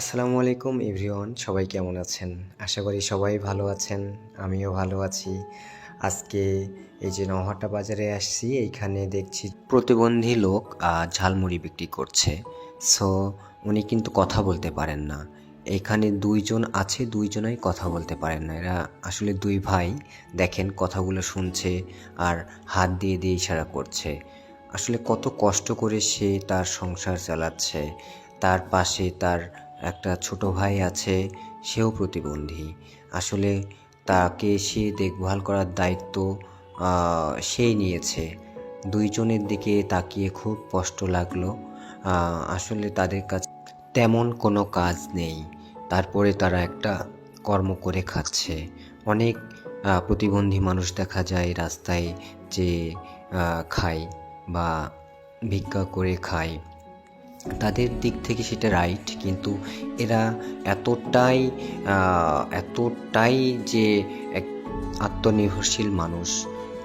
আসসালামু আলাইকুম এভরিওয়ান, সবাই কেমন আছেন? আশা করি সবাই ভালো আছেন, আমিও ভালো আছি। আজকে এই যে নহাটা বাজারে আসছি, এইখানে দেখছি প্রতিবন্ধী লোক ঝালমুড়ি বিক্রি করছে। সো, উনি কিন্তু কথা বলতে পারেন না। এখানে দুইজন আছে, দুইজনাই কথা বলতে পারেন না। এরা আসলে দুই ভাই, দেখেন কথাগুলো শুনছে আর হাত দিয়ে দিয়ে ইশারা করছে। আসলে কত কষ্ট করে সে তার সংসার চালাচ্ছে, তার পাশে তার একটা ছোট ভাই আছে, সেও প্রতিবন্ধী। আসলে তাকে সে দেখভাল করার দায়িত্ব সেই নিয়েছে। দুইজনের দিকে তাকিয়ে খুব কষ্ট লাগল। আসলে তাদের কাছে তেমন কোনো কাজ নেই। তারপরে তারা একটা কর্ম করে খাচ্ছে। অনেক প্রতিবন্ধী মানুষ দেখা যায় রাস্তায় যে খায় বা ভিক্ষা করে খায়। তাদের দিক থেকে সেটা রাইট কিন্তু এরা এতটাই এতটাই যে এক আত্মনির্ভরশীল মানুষ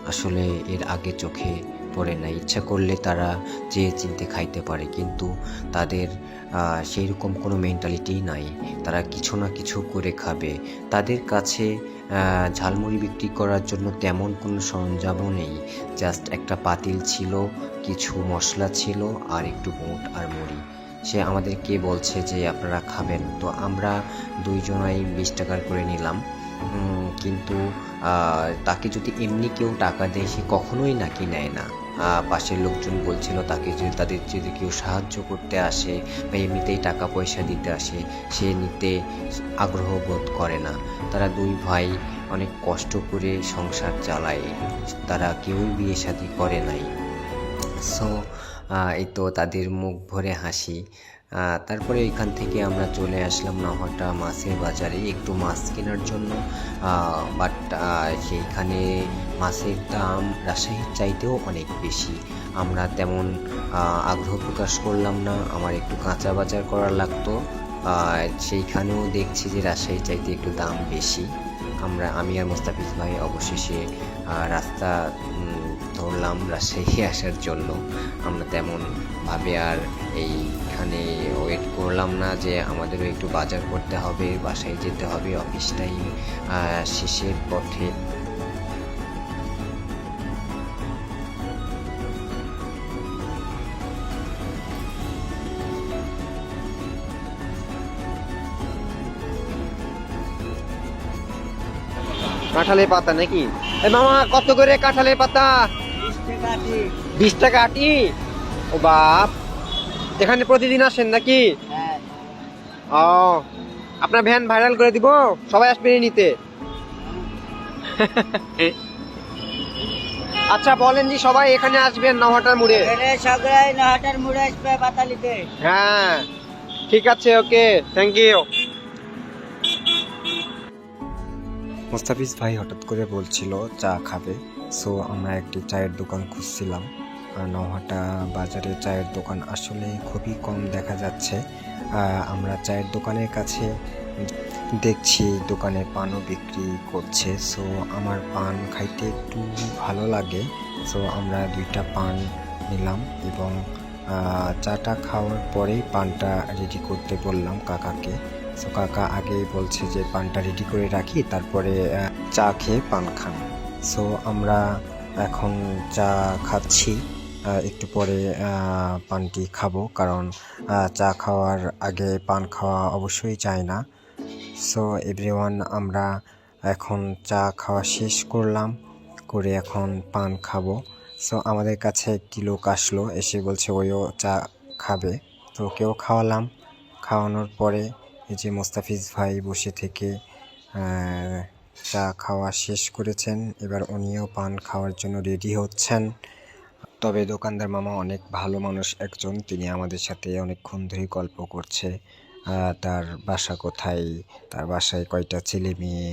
আসলে এর আগে চোখে পড়ে না। ইচ্ছা করলে তারা যে চিনতে খাইতে পারে, কিন্তু তাদের সেই রকম কোনো মেন্টালিটি নাই। তারা কিছু না কিছু করে খাবে। তাদের কাছে ঝালমুড়ি বিক্রি করার জন্য তেমন কোনো সরঞ্জামও নেই। জাস্ট একটা পাতিল ছিল, কিছু মশলা ছিল, আর একটু বুট আর মুড়ি। সে আমাদেরকে বলছে যে, আপনারা খাবেন। তো আমরা দুইজনাই বিশ টাকার করে নিলাম। কিন্তু তাকে যদি এমনি কেউ টাকা দেয়, সে কখনোই নাকি নেয় না। পাশের লোকজন বলছিল তাকে যদি তাদের যদি কেউ সাহায্য করতে আসে বা এমনিতেই টাকা পয়সা দিতে আসে, সে নিতে আগ্রহ বোধ করে না। তারা দুই ভাই অনেক কষ্ট করে সংসার চালায়। তারা কেউই বিয়ে শাদী করে নাই। সো এই তো তাদের মুখ ভরে হাসি। তারপরে এখান থেকে আমরা চলে আসলাম নহাটা মাছের বাজারে, একটু মাছ কেনার জন্য। বাট সেইখানে মাছের দাম রাজশাহীর চাইতেও অনেক বেশি। আমরা তেমন আগ্রহ প্রকাশ করলাম না, আমার একটু কাঁচা বাজার করা লাগতো। সেইখানেও দেখছি যে রাজশাহীর চাইতে একটু দাম বেশি। আমরা, আমি আর মোস্তাফিজ ভাই অবশেষে রাস্তা ধরলাম রাজশাহী আসার জন্য। আমরা তেমন ভাবে আর এইখানে ওয়েট করলাম না যে আমাদেরও একটু বাজার করতে হবে বাসায় যেতে হবে অফিস টাইম শেষের পথে। কাঁঠালের পাতা নাকি? মামা কত করে কাঁঠালের পাতা? বিশ টাকা আটি? ও বাপ। এখানে প্রতিদিন আসেন নাকি? ও আপনার ভ্যান ভাইরাল করে দিব? সবাই আসবে নিতে? আচ্ছা বলেন জি সবাই এখানে আসবেন নহাটার মুড়ে। সবাই নহাটার মুড়ে আসবে পাতালিতে হ্যাঁ ঠিক আছে ওকে থ্যাংক ইউ মোস্তাফিজ ভাই হঠাৎ করে বলছিল চা খাবে? সো আমরা একটি চায়ের দোকান খুঁজছিলাম। নহাটা বাজারে চায়ের দোকান আসলে খুবই কম দেখা যাচ্ছে। আমরা চায়ের দোকানের কাছে দেখছি দোকানে পানও বিক্রি করছে। সো আমার পান খাইতে একটু ভালো লাগে। সো আমরা দুইটা পান নিলাম এবং চাটা খাওয়ার পরেই পানটা রেডি করতে বললাম কাকাকে। সো কাকা আগেই বলছে যে পানটা রেডি করে রাখি, তারপরে চা খেয়ে পান খান। সো আমরা এখন চা খাচ্ছি। একটু পরে পানটি খাব। কারণ চা খাওয়ার আগে পান খাওয়া অবশ্যই চাই না। সো এভরিওয়ান আমরা এখন চা খাওয়া শেষ করলাম। করে এখন পান খাব। সো আমাদের কাছে একটি লোক আসলো, এসে বলছে, ওইও চা খাবে। তো ওকেও খাওয়ালাম। খাওয়ানোর পরে এই যে মোস্তাফিজ ভাই বসে থেকে চা খাওয়া শেষ করেছেন। এবার উনিও পান খাওয়ার জন্য রেডি হচ্ছেন। তবে দোকানদার মামা অনেক ভালো মানুষ একজন। তিনি আমাদের সাথে অনেকক্ষণ ধরে গল্প করছে। তার বাসা কোথায়? তার বাসায় কয়টা ছেলে মেয়ে?